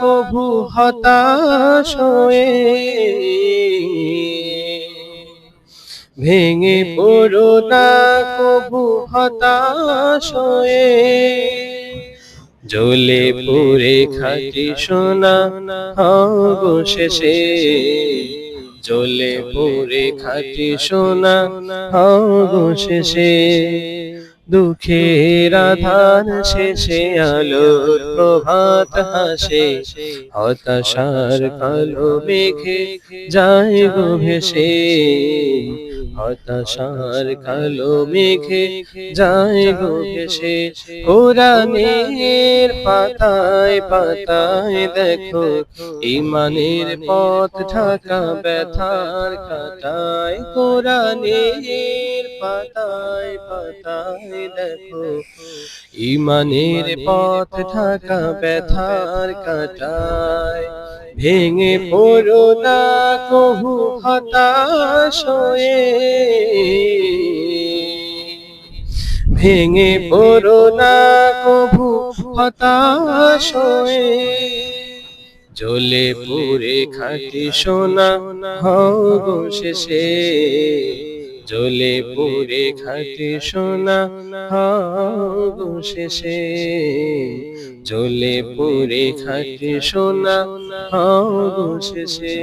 কভু হতাশ হয়ে ভেঙে পড়ো না কভু হতাশ হয়ে। জ্বলে পুরে খাটি সোনা গো শেষে জ্বলে পুরে খাটি সোনা গো শেষে দুঃখের আধার শেষে আলোর প্রভাত হাসে। হতাশার কালো মেঘে যায় গো ভেসে। হতাশার কালো মেঘে যায় গো ভেসে। কোরআনের পাতায় পাতায় দেখো ইমানের পথ ঢাকা ব্যথার কাটায় কোরআনের পাতায় পাতায় দেখো। ইমানের পথ থাকা ব্যথার কাটায়। ভেঙে পড়ো না কহু হতাশ হয়ে। ভেঙে পড়ো না কভু হতাশ হয়ে। জ্বলে পুরে খাটি সোনা গো শেষে। জ্বলে পুরে খাটি সোনা হাগো শেষে। জলে পুরে খাটি সোনা হাগো শেষে।